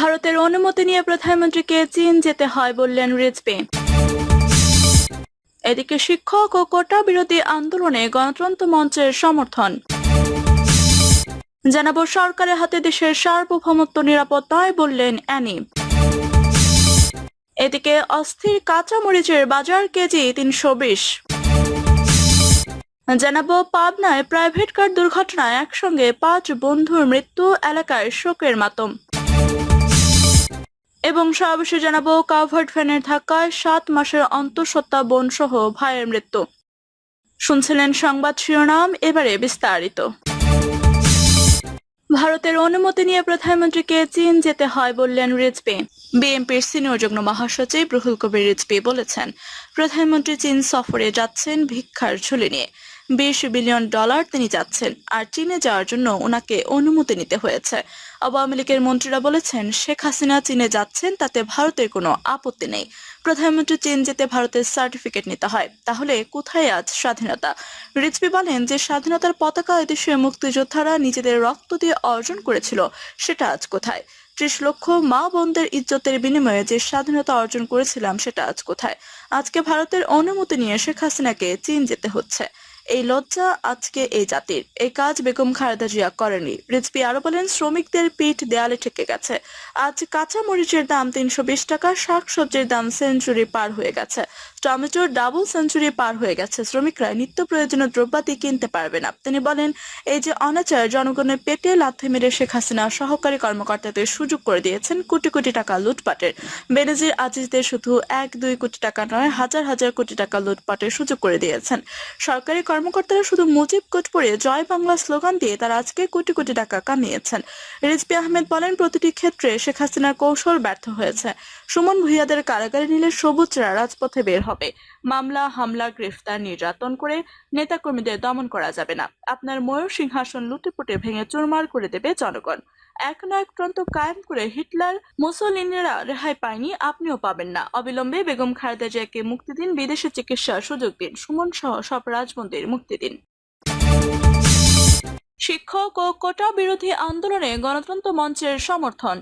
ভারতের অনুমতি নিয়ে প্রধানমন্ত্রীকে চীন যেতে হয় বললেন রিজপে এদিকে শিক্ষক ও কোটা বিরোধী আন্দোলনে গণতন্ত্র মঞ্চের সমর্থন। জানাব, সরকারের হাতে দেশের সার্বভৌমত্ব নিরাপত্তায় বললেন অ্যানি। এদিকে অস্থির কাঁচা মরিচের বাজার কেজি তিনশো বিশ। জানাব, পাবনায় প্রাইভেট কার দুর্ঘটনায় একসঙ্গে পাঁচ বন্ধুর মৃত্যু এলাকায় শোকের মাতম। এবং সর্বশেষে জানাব, কাভার্ড ফ্যানের ধাক্কায় সাত মাসের অন্তঃসত্ত্বা বোন সহ ভাইয়ের মৃত্যু। শুনছিলেন সংবাদ শিরোনাম, এবারে বিস্তারিত। ভারতের অনুমতি নিয়ে প্রধানমন্ত্রীকে চীন যেতে হয় বললেন রিজপে। বিএনপির সিনিয়র যুগ্ম মহাসচিব রুহুল কবির রিজপি বলেছেন, প্রধানমন্ত্রী চীন সফরে যাচ্ছেন ভিক্ষার ঝুলি নিয়ে। বিশ বিলিয়ন ডলার তিনি যাচ্ছেন, আর চীনে যাওয়ার জন্য ওনাকে অনুমতি নিতে হয়েছে। আওয়ামী লীগের মন্ত্রীরা বলেছেন, শেখ হাসিনা চীনে যাচ্ছেন, তাতে ভারতের কোনো আপত্তি নেই। প্রধানমন্ত্রী চীন যেতে ভারতের সার্টিফিকেট নিতে হয়। তাহলে কোথায় আজ স্বাধীনতা? রিজভি বলেন যে স্বাধীনতার পতাকা এদেশের মুক্তিযোদ্ধারা নিজেদের রক্ত দিয়ে অর্জন করেছিল, সেটা আজ কোথায়? ত্রিশ লক্ষ মা বোনদের ইজ্জতের বিনিময়ে যে স্বাধীনতা অর্জন করেছিলাম, সেটা আজ কোথায়? আজকে ভারতের অনুমতি নিয়ে শেখ হাসিনাকে চীন যেতে হচ্ছে। এই লজ্জা আজকে এই জাতির। এই কাজ বেগম খালেদা জিয়া করেনি রিজপি আরও বলেন, শ্রমিকদের পিঠ দেয়ালে ঠেকে গেছে। আজ কাঁচা মরিচের দাম তিনশো বিশ টাকা, শাকসবজির দাম সেঞ্চুরি পার হয়ে গেছে। টমেটোর ডাবল সেঞ্চুরি পার হয়ে গেছে। শ্রমিকরা নিত্য প্রয়োজনীয় দ্রব্যাদি কিনতে পারবে না। তিনি বলেন, এই যে অনাচার, জনগণের পেটে লাথি মেরে শেখ হাসিনা সহকারী কর্মকর্তাদের সুযোগ করে দিয়েছেন কোটি কোটি টাকা লুটপাটের। বেনজির আজিজদের শুধু এক, দুই কোটি টাকা নয়, হাজার হাজার কোটি টাকা লুটপাটের সুযোগ করে দিয়েছেন। সরকারি কর্মকর্তারা শুধু মুজিব কোট পরে জয় বাংলা স্লোগান দিয়ে তারা আজকে কোটি কোটি টাকা কামিয়েছেন। রিজবি আহমেদ বলেন, প্রতিটি ক্ষেত্রে শেখ হাসিনার কৌশল ব্যর্থ হয়েছে। সুমন ভুইয়াদের কারাগারে নিলে সবুজরা রাজপথে বের হবে। মামলা, হামলা, গ্রেফতার, নির্যাতন করে নেতাকর্মীদের দমন করা যাবে না। আপনার ময়ূর সিংহাসন লুটেপুটে ভেঙে চুরমার করে দেবে জনগণ। একনায়কতন্ত্র কায়েম করে হিটলার মুসলিনেরা রেহাই পায়নি, আপনিও পাবেন না। অবিলম্বে বেগম খালেদা জিয়াকে মুক্তি দিন, বিদেশে চিকিৎসার সুযোগ দিন। সুমন সহ সব রাজবন্দির মুক্তি দিন। শিক্ষক ও কোটা বিরোধী আন্দোলনে গণতন্ত্র মঞ্চের সমর্থন।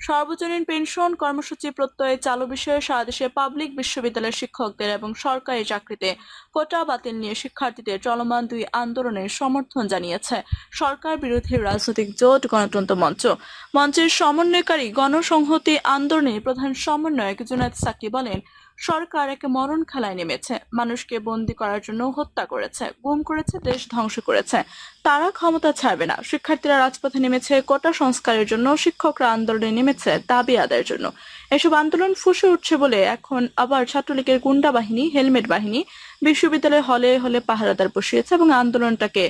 সর্বজনীন পেনশন কর্মসূচি প্রত্যয়ে চালু বিষয়ে সারাদেশে পাবলিক বিশ্ববিদ্যালয়ের শিক্ষকদের এবং সরকারি চাকরিতে কোটা বাতিল নিয়ে শিক্ষার্থীদের চলমান দুই আন্দোলনের সমর্থন জানিয়েছে সরকার বিরোধী রাজনৈতিক জোট গণতন্ত্র মঞ্চ। মঞ্চের সমন্বয়কারী গণসংহতি আন্দোলনের প্রধান সমন্বয়ক জুনায়দ সাকি বলেন সরকার একে মরণ খেলায় নেমেছে। মানুষকে বন্দি করার জন্য হত্যা করেছে, গুম করেছে, দেশ ধ্বংস করেছে। তারা ক্ষমতা ছাড়বে না। শিক্ষার্থীরা রাজপথে নেমেছে, কোটা সংস্কারের জন্য, শিক্ষকরা আন্দোলনে নেমেছে দাবি আদায়ের জন্য। এসব আন্দোলন ফুসে উঠছে বলে এখন আবার ছাত্রলীগের গুন্ডা বাহিনী, হেলমেট বাহিনী বিশ্ববিদ্যালয়ের হলে হলে পাহারাদার বসিয়েছে এবং আন্দোলনটাকে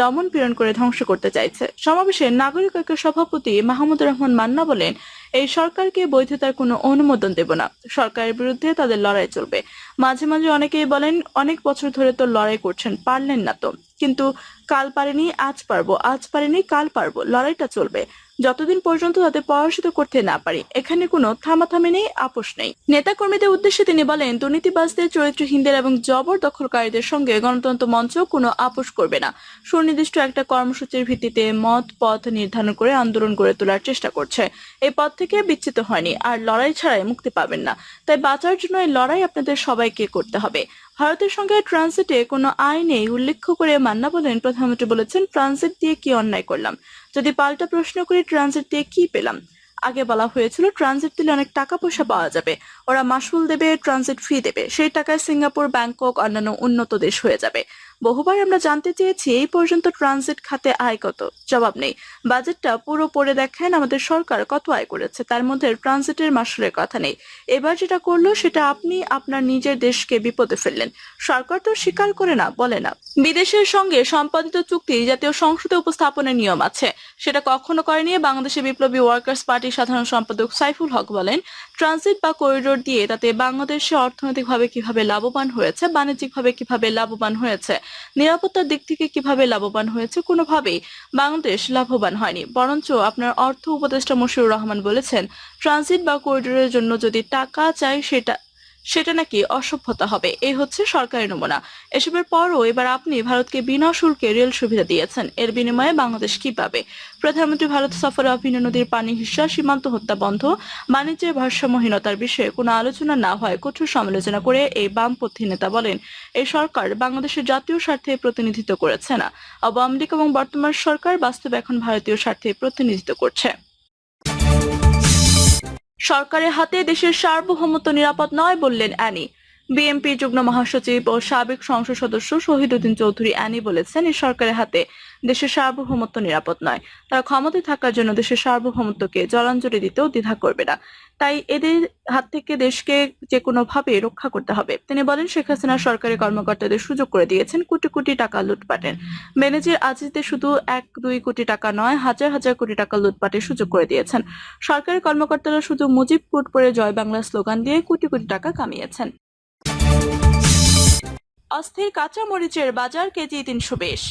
দমন পীড়ন করে ধ্বংস করতে চাইছে। সমাবেশে নাগরিক ঐক্য সভাপতি মাহমুদুর রহমান মান্না বলেন এই সরকারকে বৈধতার কোনো অনুমোদন দেব না। সরকারের বিরুদ্ধে তাদের লড়াই চলবে। মাঝে মাঝে অনেকেই বলেন, অনেক বছর ধরে তো লড়াই করছেন, পারলেন না তো। কিন্তু কাল পারেনি, আজ পারব, আজ পারেনি, কাল পারব, লড়াইটা চলবে। যতদিন পর্যন্ত তাদের পরাজিত করতে না পারি, এখানে কোনো থামাথামি নেই, আপোষ নেই। নেতা কর্মীদের উদ্দেশ্যে তিনি বলেন, দুর্নীতিবাজদের, চরিত্রহীনদের এবং জবর দখলকারীদের সঙ্গে গণতন্ত্র মঞ্চ কোনো আপোষ করবে না। সুনির্দিষ্ট একটা কর্মসূচির ভিত্তিতে মত পথ নির্ধারণ করে আন্দোলন গড়ে তোলার চেষ্টা করছে। এই পথ থেকে বিচ্ছিত হয়নি, আর লড়াই ছাড়াই মুক্তি পাবেন না। তাই বাঁচার জন্য এই লড়াই আপনাদের সবাইকে করতে হবে। ভারতের সঙ্গে ট্রানজিটে কোনো আইনে উল্লেখ করে মান্না বলেন, প্রধানমন্ত্রী বলেছেন ট্রানজিট দিয়ে কি অন্যায় করলাম? যদি পাল্টা প্রশ্ন করি ট্রানজিট দিয়ে কি পেলাম? আগে বলা হয়েছিল ট্রানজিট দিলে অনেক টাকা পয়সা পাওয়া যাবে। ওরা মাসুল দেবে ট্রানজিট ফি দেবে। সেই টাকায় সিঙ্গাপুর, ব্যাংকক, অন্যান্য উন্নত দেশ হয়ে যাবে। বহুবার আমরা জানতে চেয়েছি এই পর্যন্ত ট্রানজিট খাতে আয় কত। জবাব নেই। বাজেটটা পুরো পড়ে দেখেন আমাদের সরকার কত আয় করেছে, তার মধ্যে ট্রানজিটের মাসুলের কথা নেই। এবার যেটা করল সেটা আপনি আপনার নিজের দেশকে বিপদে ফেললেন। সরকার তো স্বীকার করে না, বলে না। বিদেশের সঙ্গে সম্পাদিত চুক্তি জাতীয় সংসদে উপস্থাপনের নিয়ম আছে। সেটা কখনো করেনি বাংলাদেশের বিপ্লবী ওয়ার্কার্স পার্টির সাধারণ সম্পাদক সাইফুল হক বলেন, ট্রানজিট বা করিডোর দিয়ে তাতে বাংলাদেশে অর্থনৈতিকভাবে কীভাবে লাভবান হয়েছে, বাণিজ্যিকভাবে কীভাবে লাভবান হয়েছে, নিরাপত্তার দিক থেকে কীভাবে লাভবান হয়েছে কোনোভাবেই বাংলাদেশ লাভবান হয়নি। বরঞ্চ আপনার অর্থ উপদেষ্টা মশিউর রহমান বলেছেন, ট্রানজিট বা করিডোরের জন্য যদি টাকা চাই সেটা সেটা নাকি অসভ্যতা হবে। এই হচ্ছে সরকারি নমুনা। এসবের পরও এবার আপনি ভারতকে বিনা শুল্কে রেল সুবিধা দিয়েছেন। এর বিনিময়ে বাংলাদেশ কি পাবে? প্রধানমন্ত্রী ভারত সফরে অভিন্ন নদীর পানি হিসা সীমান্ত হত্যা বন্ধ। বাণিজ্যের ভারসাম্যহীনতার বিষয়ে কোনো আলোচনা না হয় কঠোর সমালোচনা করে এই বামপন্থী নেতা বলেন, এই সরকার বাংলাদেশের জাতীয় স্বার্থে প্রতিনিধিত্ব করেছে না। আওয়ামী লীগ এবং বর্তমান সরকার বাস্তবে এখন ভারতীয় স্বার্থে প্রতিনিধিত্ব করছে। সরকারের হাতে দেশের সার্বভৌমত্ব নিরাপদ নয় বললেন অ্যানি। বিএনপি যুগ্ম মহাসচিব ও সাবেক সংসদ সদস্য শহীদ উদ্দিন চৌধুরী অ্যানি বলেছেন এই সরকারের হাতে দেশের সার্বভৌমত্ব নিরাপদ নয়। তারা ক্ষমতায় থাকার জন্য দেশের সার্বভৌমত্বকে জলাঞ্জলি দিতেও দ্বিধা করবে না। তাই এদের হাত থেকে দেশকে যে কোনো ভাবে রক্ষা করতে হবে। তিনি বলেন, শেখ হাসিনা সরকারি কর্মকর্তাদের সুযোগ করে দিয়েছেন, কোটি কোটি টাকা লুটপাটের। বেনেজির আজিজদের শুধু এক, দুই কোটি টাকা নয়, হাজার হাজার কোটি টাকা লুটপাটের সুযোগ করে দিয়েছেন। সরকারি কর্মকর্তারা শুধু মুজিব কোট পরে জয় বাংলা স্লোগান দিয়ে কোটি কোটি টাকা কামিয়েছেন। অস্থির কাঁচা মরিচের বাজার কেজি তিনশো বিশ।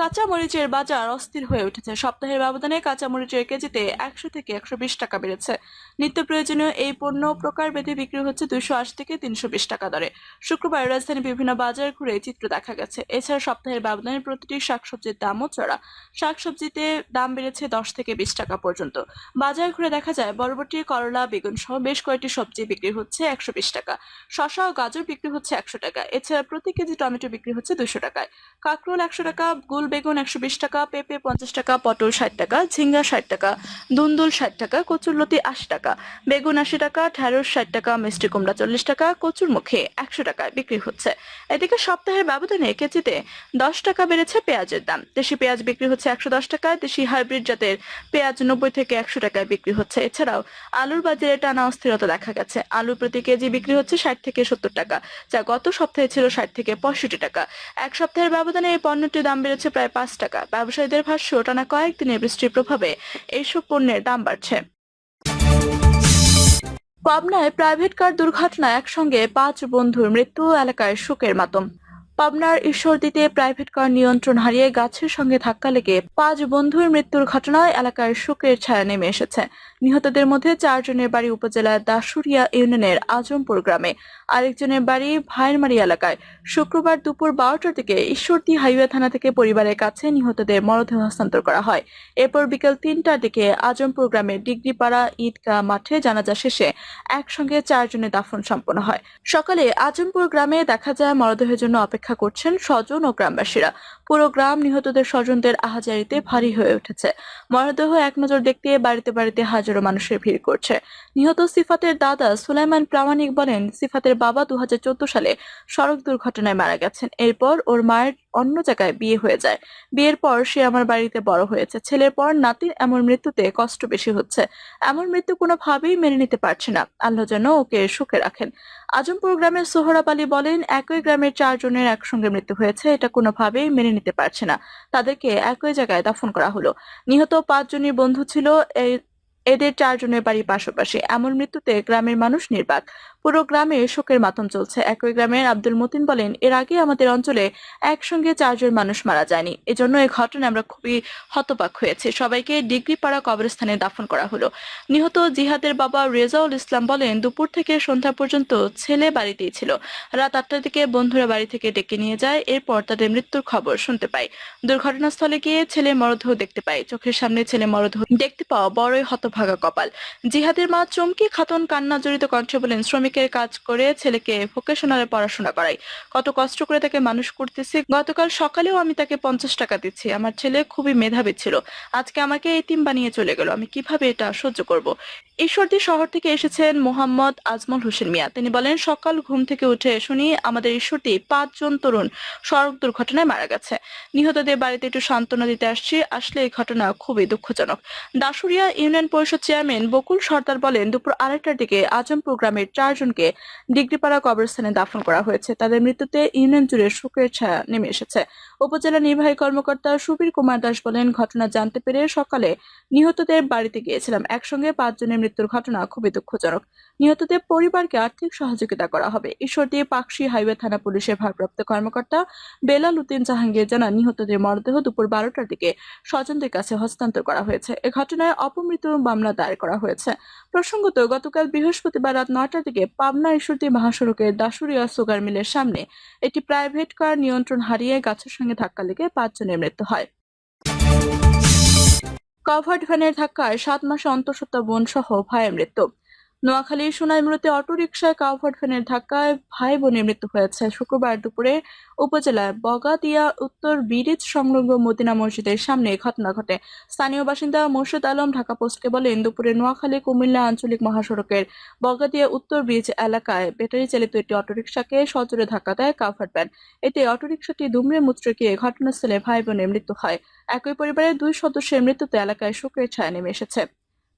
কাঁচা মরিচের বাজার অস্থির হয়ে উঠেছে। সপ্তাহের ব্যবধানে কাঁচা মরিচের কেজিতে একশো থেকে একশো বিশ টাকা বেড়েছে। নিত্য প্রয়োজনীয় এই পণ্য প্রকার বেঁধে বিক্রি হচ্ছে দুইশো আশি থেকে তিনশো বিশ টাকা দরে। শুক্রবার রাজধানীর বিভিন্ন বাজার ঘুরে চিত্র দেখা গেছে। এছাড়া সপ্তাহের ব্যবধানে প্রতিটি শাকসবজির দামও চড়া। শাকসবজিতে দাম বেড়েছে দশ থেকে বিশ টাকা পর্যন্ত। বাজার ঘুরে দেখা যায়, বরবটি, করলা বেগুন সহ বেশ কয়েকটি সবজি বিক্রি হচ্ছে একশো বিশ টাকা। শসা ও গাজর বিক্রি হচ্ছে একশো টাকা। এছাড়া প্রতি কেজি টমেটো বিক্রি হচ্ছে দুশো টাকায়। কাঁকরোল একশো টাকা গুল বেগুন একশো বিশ টাকা, পেঁপে পঞ্চাশ টাকা, পটল ষাট টাকা, ঝিঙ্গা ষাট টাকা, দুন্দুল ষাট টাকা, কচুরলতি আশি টাকা, বেগুন আশি টাকা, ঢ্যাঁড়স ষাট টাকা, মিষ্টি কুমড়া চল্লিশ টাকা, কচুর মুখে একশো টাকায় বিক্রি হচ্ছে। এদিকে সপ্তাহের ব্যবধানে কেজিতে দশ টাকা বেড়েছে পেঁয়াজের দাম। দেশি পেঁয়াজ বিক্রি হচ্ছে একশো দশ টাকায় দেশি হাইব্রিড জাতের পেঁয়াজ নব্বই থেকে একশো টাকায় বিক্রি হচ্ছে। এছাড়াও আলুর বাজারে টানা অস্থিরতা দেখা গেছে। আলু প্রতি কেজি বিক্রি হচ্ছে ষাট থেকে সত্তর টাকা, যা গত সপ্তাহে ছিল ষাট থেকে পঁয়ষট্টি টাকা। এক সপ্তাহের ব্যবধানে এই পণ্যটির দাম বেড়েছে প্রায় পাঁচ টাকা। ব্যবসায়ীদের ভাষ্য, টানা কয়েকদিনের বৃষ্টির প্রভাবে এইসব পণ্যের দাম বাড়ছে। পাবনায় প্রাইভেট কার দুর্ঘটনায় একসঙ্গে পাঁচ বন্ধুর মৃত্যু এলাকায় শোকের মাতম। পাবনার ঈশ্বরদীতে প্রাইভেট কার নিয়ন্ত্রণ হারিয়ে গাছের সঙ্গে ধাক্কা লেগে পাঁচ বন্ধুর মৃত্যুর ঘটনায় এলাকায় শোকের ছায়া নেমে এসেছে। নিহতদের মধ্যে চারজনের বাড়ি উপজেলার দাসুরিয়া ইউনিয়নের আজমপুর গ্রামে। আরেকজনের বাড়ি ভাইরমারি এলাকায়। শুক্রবার দুপুর বারোটার দিকে ঈশ্বরদী হাইওয়ে থানা থেকে পরিবারের কাছে নিহতদের মরদেহ হস্তান্তর করা হয়। এরপর বিকেল তিনটার দিকে আজমপুর গ্রামের ডিগ্রিপাড়া ঈদগাহ মাঠে জানাজা শেষে একসঙ্গে চারজনের দাফন সম্পন্ন হয়। সকালে আজমপুর গ্রামে দেখা যায় মরদেহের জন্য অপেক্ষা করছেন স্বজন ও গ্রামবাসীরা। পুরো গ্রাম নিহতদের স্বজনদের আহাজারিতে ভারী হয়ে উঠেছে। মরদেহ এক নজর দেখতে বাড়িতে বাড়িতে হাজারো মানুষের ভিড় করছে। নিহত সিফাতের দাদা সুলাইমান প্রামাণিক বলেন, সিফাতের বাবা দু সালে সড়ক দুর্ঘটনায় মারা গেছেন। এরপর ওর মায়ের অন্য জায়গায় বিয়ে হয়ে যায়। বিয়ের পর সে আমার বাড়িতে বড় হয়েছে। ছেলের পর নাতির এমন মৃত্যুতে কষ্ট বেশি হচ্ছে। এমন মৃত্যু কোনোভাবেই মেনে নিতে পারছে না। আল্লাহ যেন ওকে সুখে রাখেন। আজমপুর গ্রামের সোহরাব আলী বলেন, একই গ্রামের চারজনের একসঙ্গে মৃত্যু হয়েছে। এটা কোনোভাবেই মেনে নিতে পারছে না। তাদেরকে একই জায়গায় দাফন করা হলো। নিহত পাঁচজনের বন্ধু ছিল এদের চারজনের বাড়ি পাশাপাশি। এমন মৃত্যুতে গ্রামের মানুষ নির্বাক। পুরো গ্রামে শোকের মাতম চলছে। একই গ্রামের আব্দুল মতিন বলেন, এর আগে আমাদের অঞ্চলে একসঙ্গে চারজন মানুষ মারা যায়নি। এজন্য এই ঘটনায় আমরা খুবই হতবাক হয়েছে। সবাইকে ডিগ্রিপাড়া কবরস্থানে দাফন করা হলো। নিহত জিহাদের বাবা রেজাউল ইসলাম বলেন, দুপুর থেকে সন্ধ্যা পর্যন্ত ছেলে বাড়িতেই ছিল। রাত আটটার দিকে বন্ধুরা বাড়ি থেকে ডেকে নিয়ে যায়, এরপর তাদের মৃত্যুর খবর শুনতে পাই দুর্ঘটনাস্থলে গিয়ে ছেলে মরদেহ দেখতে পাই চোখের সামনে ছেলে মরদেহ দেখতে পাওয়া বড়ই হতভাগা কপাল। জিহাদের মা চমকি খাতুন কান্না জড়িত কণ্ঠে বলেন শ্রমিকের কাজ করে ছেলেকে ভোকেশনালে পড়াশোনা করাই। কত কষ্ট করে তাকে মানুষ করতেছি। গতকাল সকালেও আমি তাকে পঞ্চাশ টাকা দিচ্ছি। আমার ছেলে খুবই মেধাবী ছিল। আজকে আমাকে এতিম বানিয়ে চলে গেল। আমি কীভাবে এটা সহ্য করব? ঈশ্বরদী শহর থেকে এসেছেন মোহাম্মদ আজমল হোসেন মিয়া। তিনি বলেন, সকাল ঘুম থেকে উঠে শুনি আমাদের ঈশ্বরদী পাঁচজন তরুণ সড়ক দুর্ঘটনায় মারা গেছে। নিহতদের বাড়িতে একটু সান্ত্বনা দিতে আসছি। আসলে এই ঘটনা খুবই দুঃখজনক। দাসুরিয়া ইউনিয়ন পরিষদ চেয়ারম্যান বকুল সর্দার বলেন, দুপুর আড়াইটার দিকে আজমপুর গ্রামের চারজনকে ডিগ্রিপাড়া কবরস্থানে দাফন করা হয়েছে। তাদের মৃত্যুতে ইউনিয়ন জুড়ে শোকের ছায়া নেমে এসেছে। উপজেলা নির্বাহী কর্মকর্তা সুবীর কুমার দাস বলেন, ঘটনা জানতে পেরে সকালে নিহতদের বাড়িতে গিয়েছিলাম। একসঙ্গে পাঁচজনের মৃত্যুর ঘটনা খুবই দুঃখজনক। নিহতদের পরিবারকে আর্থিক সহযোগিতা করা হবে। ঈশ্বরদী পাকশি হাইওয়ে থানা পুলিশের ভারপ্রাপ্ত কর্মকর্তা বেলাল উদ্দিন জাহাঙ্গীর জানান, নিহতদের মরদেহ দুপুর বারোটার দিকে স্বজনদের কাছে হস্তান্তর করা হয়েছে। এ ঘটনায় অপমৃত্যু মামলা দায়ের করা হয়েছে। প্রসঙ্গত, গতকাল বৃহস্পতিবার রাত নয়টার দিকে পাবনা ঈশ্বরদী মহাসড়কের দাসুরিয়া সুগার মিলের সামনে একটি প্রাইভেট কার নিয়ন্ত্রণ হারিয়ে গাছের ধাক্কা লেগে পাঁচজনের মৃত্যু হয়। কভার্ড ভ্যানের ধাক্কায় সাত মাসে অন্তঃসত্ত্বা বোন সহ ভাইয়ের মৃত্যু। নোয়াখালীর সোনাইমুড়িতে অটোরিকশায় কাভার্ড ভ্যানের ধাক্কায় ভাই বোনের মৃত্যু হয়েছে। শুক্রবার দুপুরে উপজেলার বগাদিয়া উত্তর বিরিজ সংলগ্ন মদিনা মসজিদের সামনে ঘটনা ঘটে। স্থানীয় বাসিন্দা মোর্শেদ আলম, ঢাকা পোস্টকে বলেন, দুপুরে নোয়াখালী, কুমিল্লা আঞ্চলিক মহাসড়কের বগাদিয়া উত্তর ব্রিজ এলাকায় ব্যাটারি চালিত একটি অটোরিকশাকে সজোরে ধাক্কা দেয় কাভার্ড ভ্যান। এতে অটোরিকশাটি দুমড়ে মুচড়ে গিয়ে ঘটনাস্থলে ভাই বোনের মৃত্যু হয়। একই পরিবারের দুই সদস্যের মৃত্যুতে এলাকায় শোকের ছায়া নেমে এসেছে।